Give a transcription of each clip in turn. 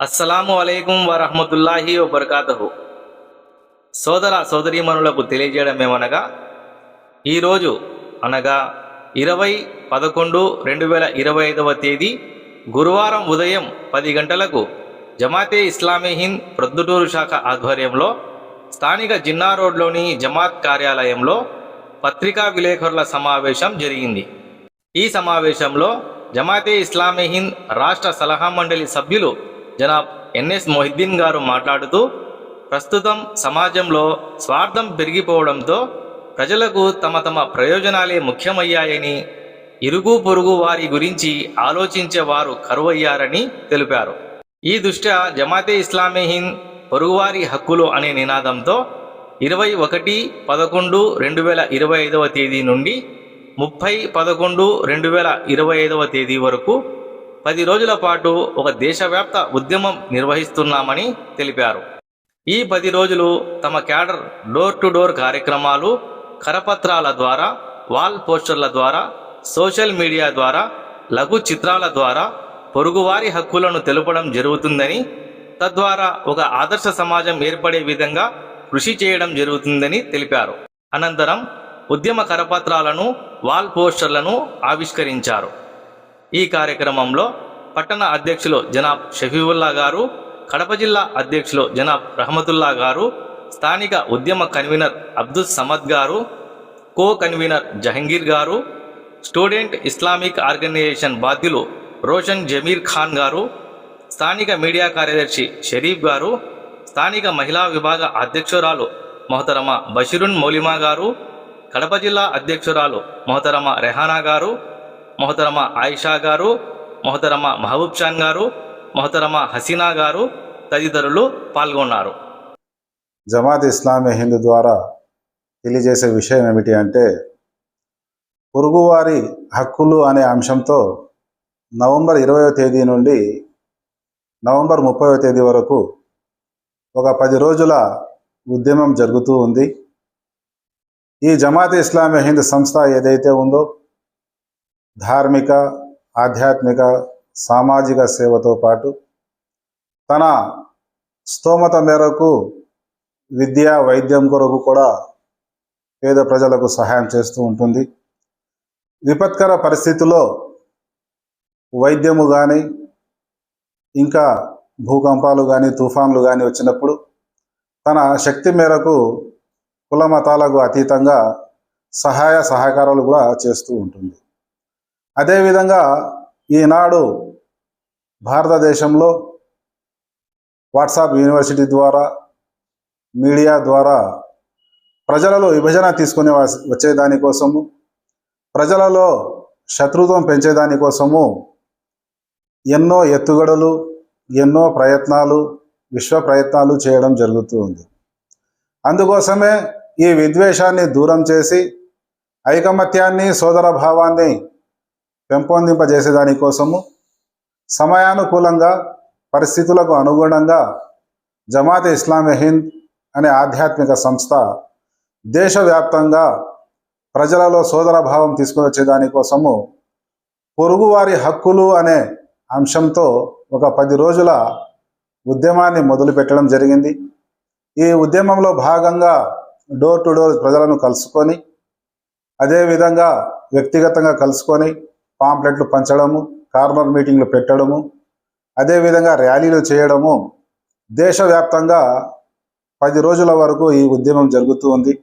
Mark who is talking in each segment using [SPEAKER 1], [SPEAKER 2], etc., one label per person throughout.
[SPEAKER 1] అస్సలాము అలైకుం వరహమతుల్లాహి వబర్కాతహు. సోదర సోదరీమణులకు తెలియజేయడమేమనగా ఈరోజు అనగా ఇరవై పదకొండు రెండు వేల ఇరవై ఐదవ తేదీ గురువారం ఉదయం పది గంటలకు జమాతే ఇస్లామీ హింద్ ప్రొద్దుటూరు శాఖ ఆధ్వర్యంలో స్థానిక జిన్నా రోడ్లోని జమాత్ కార్యాలయంలో పత్రికా విలేకరుల సమావేశం జరిగింది. ఈ సమావేశంలో జమాతే ఇస్లామీ హింద్ రాష్ట్ర సలహా మండలి సభ్యులు జనాబ్ ఎన్ఎస్ మొహిద్దీన్ గారు మాట్లాడుతూ ప్రస్తుతం సమాజంలో స్వార్థం పెరిగిపోవడంతో ప్రజలకు తమ తమ ప్రయోజనాలే ముఖ్యమయ్యాయని ఇరుగు పొరుగు వారి గురించి ఆలోచించే వారు కరువయ్యారని తెలిపారు. ఈ దృష్ట్యా జమాతే ఇస్లామీ హింద్ పొరుగువారి హక్కులు అనే నినాదంతో ఇరవై ఒకటి పదకొండు రెండు వేల ఇరవై ఐదవ తేదీ నుండి ముప్పై పదకొండు రెండు వేల ఇరవై ఐదవ తేదీ వరకు పది రోజుల పాటు ఒక దేశవ్యాప్త ఉద్యమం నిర్వహిస్తున్నామని తెలిపారు. ఈ పది రోజులు తమ క్యాడర్ డోర్ టు డోర్ కార్యక్రమాలు కరపత్రాల ద్వారా వాల్ పోస్టర్ల ద్వారా సోషల్ మీడియా ద్వారా లఘు చిత్రాల ద్వారా పొరుగువారి హక్కులను తెలుపడం జరుగుతుందని తద్వారా ఒక ఆదర్శ సమాజం ఏర్పడే విధంగా కృషి చేయడం జరుగుతుందని తెలిపారు. అనంతరం ఉద్యమ కరపత్రాలను వాల్ పోస్టర్లను ఆవిష్కరించారు. ఈ కార్యక్రమంలో పట్టణ అధ్యక్షులు జనాబ్ షఫీవుల్లా గారు కడప జిల్లా అధ్యక్షులు జనాబ్ రహమతుల్లా గారు స్థానిక ఉద్యమ కన్వీనర్ అబ్దుల్ సమద్ గారు కో కన్వీనర్ జహంగీర్ గారు స్టూడెంట్ ఇస్లామిక్ ఆర్గనైజేషన్ బాధ్యులు రోషన్ జమీర్ ఖాన్ గారు స్థానిక మీడియా కార్యదర్శి షరీఫ్ గారు స్థానిక మహిళా విభాగ అధ్యక్షురాలు మొహతరమ బషీరున్ మౌలిమా గారు కడప జిల్లా అధ్యక్షురాలు మొహతరమ రెహానా గారు మొహతరమ ఆయిషా గారు మొహతరమ మహబూబ్ షాన్ గారు మొహతరమ హసీనా గారు తదితరులు పాల్గొన్నారు.
[SPEAKER 2] జమాత్ ఇస్లామీ హింద్ ద్వారా తెలియజేసే విషయం ఏమిటి అంటే పొరుగువారి హక్కులు అనే అంశంతో నవంబర్ ఇరవయో తేదీ నుండి నవంబర్ ముప్పైవ తేదీ వరకు ఒక పది రోజుల ఉద్యమం జరుగుతూ ఉంది. ఈ జమాత్ ఇస్లామీ హింద్ సంస్థ ఏదైతే ఉందో ధార్మిక ఆధ్యాత్మిక సామాజిక సేవతో పాటు తన స్తోమత మేరకు విద్య వైద్యం కొరకు కూడా పేద ప్రజలకు సహాయం చేస్తూ ఉంటుంది. విపత్కర పరిస్థితుల్లో వైద్యము కానీ ఇంకా భూకంపాలు కానీ తుఫాన్లు కానీ వచ్చినప్పుడు తన శక్తి మేరకు కుల మతాలకు అతీతంగా సహాయ సహకారాలు కూడా చేస్తూ ఉంటుంది. అదేవిధంగా ఈనాడు భారతదేశంలో వాట్సాప్ యూనివర్సిటీ ద్వారా మీడియా ద్వారా ప్రజలలో విభజన తీసుకునే వచ్చేదానికోసము ప్రజలలో శత్రుత్వం పెంచేదానికోసము ఎన్నో ఎత్తుగడలు ఎన్నో ప్రయత్నాలు విశ్వ ప్రయత్నాలు చేయడం జరుగుతూ ఉంది. అందుకోసమే ఈ విద్వేషాన్ని దూరం చేసి ఐకమత్యాన్ని సోదర భావాన్ని పెంపొందింపజేసేదానికోసము సమయానుకూలంగా పరిస్థితులకు అనుగుణంగా జమాత్ ఇస్లామీ హింద్ అనే ఆధ్యాత్మిక సంస్థ దేశవ్యాప్తంగా ప్రజలలో సోదర భావం తీసుకుని వచ్చేదానికోసము పొరుగువారి హక్కులు అనే అంశంతో ఒక పది రోజుల ఉద్యమాన్ని మొదలుపెట్టడం జరిగింది. ఈ ఉద్యమంలో భాగంగా డోర్ టు డోర్ ప్రజలను కలుసుకొని అదేవిధంగా వ్యక్తిగతంగా కలుసుకొని పాంప్లెట్లు పంచడము కార్నర్ మీటింగ్లు పెట్టడము అదేవిధంగా ర్యాలీలు చేయడము. దేశవ్యాప్తంగా పది రోజుల వరకు ఈ ఉద్యమం జరుగుతూ ఉంది.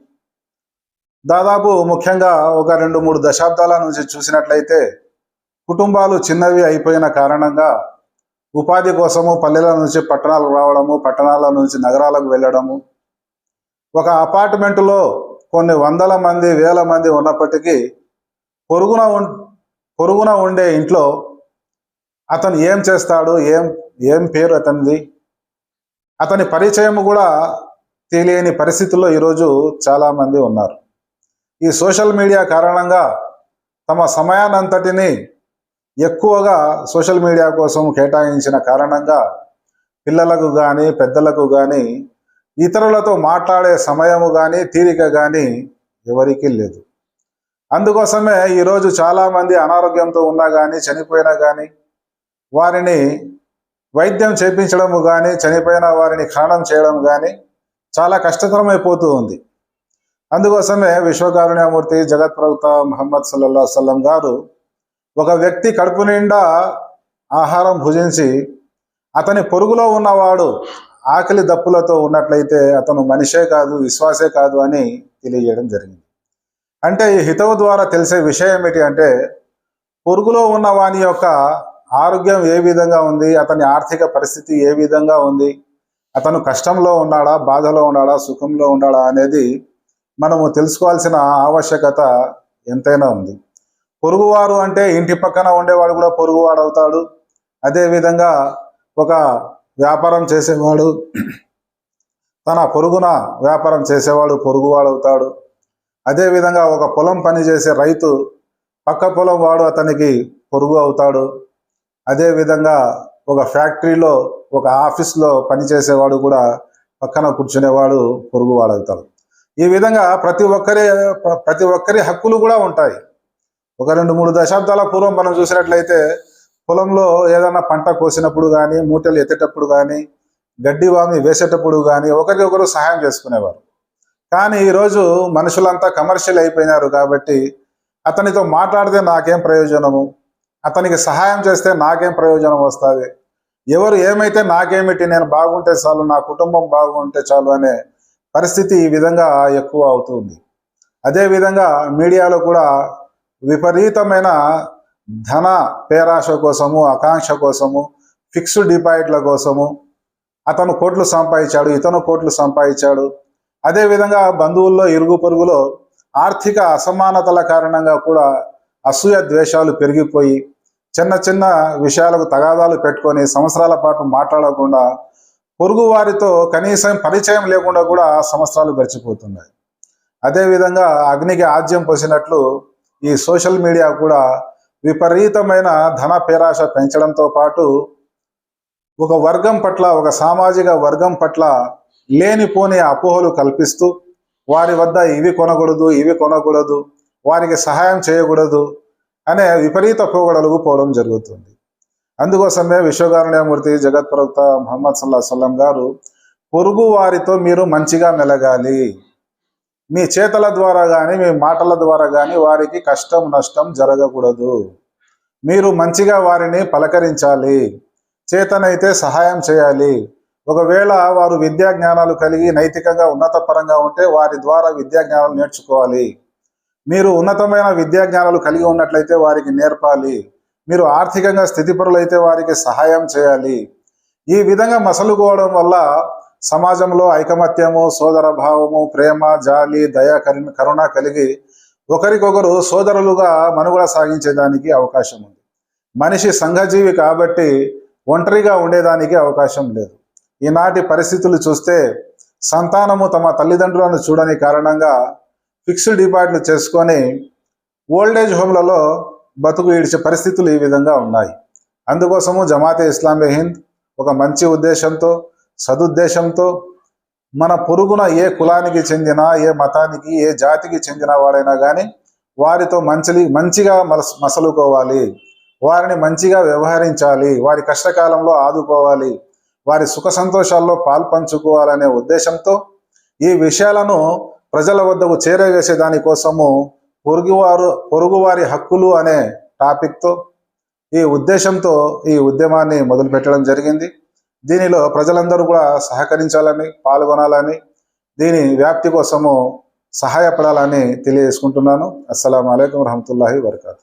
[SPEAKER 2] దాదాపు ముఖ్యంగా ఒక రెండు మూడు దశాబ్దాల నుంచి చూసినట్లయితే కుటుంబాలు చిన్నవి అయిపోయిన కారణంగా ఉపాధి కోసము పల్లెల నుంచి పట్టణాలకు రావడము పట్టణాల నుంచి నగరాలకు వెళ్ళడము. ఒక అపార్ట్మెంటులో కొన్ని వందల మంది వేల మంది ఉన్నప్పటికీ పొరుగున పొరుగున ఉండే ఇంట్లో అతను ఏం చేస్తాడు? ఏం ఏం పేరు అతనిది? అతని పరిచయం కూడా తెలియని పరిస్థితుల్లో ఈరోజు చాలామంది ఉన్నారు. ఈ సోషల్ మీడియా కారణంగా తమ సమయానంతటిని ఎక్కువగా సోషల్ మీడియా కోసం కేటాయించిన కారణంగా పిల్లలకు కానీ పెద్దలకు కానీ ఇతరులతో మాట్లాడే సమయము కానీ తీరిక కానీ ఎవరికీ లేదు. అందుకోసమే ఈరోజు చాలామంది అనారోగ్యంతో ఉన్నా కానీ చనిపోయినా కానీ వారిని వైద్యం చేపించడము కానీ చనిపోయిన వారిని ఖననం చేయడం కానీ చాలా కష్టతరమైపోతూ ఉంది. అందుకోసమే విశ్వకారుణ్యమూర్తి జగత్ ప్రవక్త మహమ్మద్ సల్లల్లా సల్లం గారు ఒక వ్యక్తి కడుపు నిండా ఆహారం భుజించి అతని పొరుగులో ఉన్నవాడు ఆకలి దప్పులతో ఉన్నట్లయితే అతను మనిషే కాదు విశ్వాసే కాదు అని తెలియజేయడం జరిగింది. అంటే ఈ హితవు ద్వారా తెలిసే విషయం ఏమిటి అంటే పొరుగులో ఉన్న వాని యొక్క ఆరోగ్యం ఏ విధంగా ఉంది అతని ఆర్థిక పరిస్థితి ఏ విధంగా ఉంది అతను కష్టంలో ఉన్నాడా బాధలో ఉన్నాడా సుఖంలో ఉన్నాడా అనేది మనము తెలుసుకోవాల్సిన ఆవశ్యకత ఎంతైనా ఉంది. పొరుగువారు అంటే ఇంటి పక్కన ఉండేవాడు కూడా పొరుగువాడు అవుతాడు అదేవిధంగా ఒక వ్యాపారం చేసేవాడు తన పొరుగున వ్యాపారం చేసేవాడు పొరుగువాడు అవుతాడు అదేవిధంగా ఒక పొలం పని చేసే రైతు పక్క పొలం వాడు అతనికి పొరుగు అవుతాడు. అదేవిధంగా ఒక ఫ్యాక్టరీలో ఒక ఆఫీస్లో పనిచేసేవాడు కూడా పక్కన కూర్చునేవాడు పొరుగు వాడవుతాడు. ఈ విధంగా ప్రతి ఒక్కరి ప్రతి ఒక్కరి హక్కులు కూడా ఉంటాయి. ఒక రెండు మూడు దశాబ్దాల పూర్వం మనం చూసినట్లయితే పొలంలో ఏదైనా పంట కోసినప్పుడు కానీ మూటలు ఎత్తేటప్పుడు కానీ గడ్డి వామి వేసేటప్పుడు కానీ ఒకరికొకరు సహాయం చేసుకునేవారు. కానీ ఈరోజు మనుషులంతా కమర్షియల్ అయిపోయినారు కాబట్టి అతనితో మాట్లాడితే నాకేం ప్రయోజనము? అతనికి సహాయం చేస్తే నాకేం ప్రయోజనం వస్తుంది? ఎవరు ఏమైతే నాకేమిటి నేను బాగుంటే చాలు నా కుటుంబం బాగుంటే చాలు అనే పరిస్థితి ఈ విధంగా ఎక్కువ అవుతుంది. అదేవిధంగా మీడియాలో కూడా విపరీతమైన ధన పేరాశ కోసము ఆకాంక్ష కోసము ఫిక్స్డ్ డిపాజిట్ల కోసము అతను కోట్లు సంపాదించాడు ఇతను కోట్లు సంపాదించాడు. అదేవిధంగా బంధువుల్లో ఇరుగు పొరుగులో ఆర్థిక అసమానతల కారణంగా కూడా అసూయ ద్వేషాలు పెరిగిపోయి చిన్న చిన్న విషయాలకు తగాదాలు పెట్టుకొని సంవత్సరాల పాటు మాట్లాడకుండా పొరుగు వారితో కనీసం పరిచయం లేకుండా కూడా సంవత్సరాలు గడిచిపోతున్నాయి. అదేవిధంగా అగ్నికి ఆజ్యం పోసినట్లు ఈ సోషల్ మీడియా కూడా విపరీతమైన ధన పేరాశ పెంచడంతో పాటు ఒక వర్గం పట్ల ఒక సామాజిక వర్గం పట్ల లేనిపోని అపోహలు కల్పిస్తూ వారి వద్ద ఇవి కొనకూడదు ఇవి కొనకూడదు వారికి సహాయం చేయకూడదు అనే విపరీత పోగడలకు పోవడం జరుగుతుంది. అందుకోసమే విశ్వకారుణ్యమూర్తి జగత్ ప్రవక్త సల్లా సల్లం గారు పొరుగు వారితో మీరు మంచిగా మెలగాలి. మీ చేతల ద్వారా కానీ మీ మాటల ద్వారా కానీ వారికి కష్టం నష్టం జరగకూడదు. మీరు మంచిగా వారిని పలకరించాలి. చేతనైతే సహాయం చేయాలి. ఒకవేళ వారు విద్యా జ్ఞానాలు కలిగి నైతికంగా ఉన్నత పరంగా ఉంటే వారి ద్వారా విద్యా జ్ఞానాలు నేర్చుకోవాలి. మీరు ఉన్నతమైన విద్యా జ్ఞానాలు కలిగి ఉన్నట్లయితే వారికి నేర్పాలి. మీరు ఆర్థికంగా స్థితిపరులైతే వారికి సహాయం చేయాలి. ఈ విధంగా మసలుకోవడం వల్ల సమాజంలో ఐకమత్యము సోదర భావము ప్రేమ జాలి దయ కరుణ కరుణ కలిగి ఒకరికొకరు సోదరులుగా మనుగడ సాగించేదానికి అవకాశం ఉంది. మనిషి సంఘజీవి కాబట్టి ఒంటరిగా ఉండేదానికి అవకాశం లేదు. ఈనాటి పరిస్థితులు చూస్తే సంతానము తమ తల్లిదండ్రులను చూడని కారణంగా ఫిక్స్డ్ డిపాజిట్లు చేసుకొని ఓల్డేజ్ హోమ్లలో బతుకు ఈడ్చే పరిస్థితులు ఈ విధంగా ఉన్నాయి. అందుకోసము జమాతే ఇస్లామే హింద్ ఒక మంచి ఉద్దేశంతో సదుద్దేశంతో మన పొరుగున ఏ కులానికి చెందిన ఏ మతానికి ఏ జాతికి చెందిన వాడైనా కానీ వారితో మంచి మంచిగా మసలుకోవాలి. వారిని మంచిగా వ్యవహరించాలి. వారి కష్టకాలంలో ఆదుకోవాలి. వారి సుఖ సంతోషాల్లో పాల్పంచుకోవాలనే ఉద్దేశంతో ఈ విషయాలను ప్రజల వద్దకు చేరవేసే దానికోసము పొరుగువారు పొరుగువారి హక్కులు అనే టాపిక్తో ఈ ఉద్దేశంతో ఈ ఉద్యమాన్ని మొదలుపెట్టడం జరిగింది. దీనిలో ప్రజలందరూ కూడా సహకరించాలని పాల్గొనాలని దీని వ్యాప్తి కోసము సహాయపడాలని తెలియజేసుకుంటున్నాను. అస్సలం అయికం వరహమతుల్లాహి వరకాతు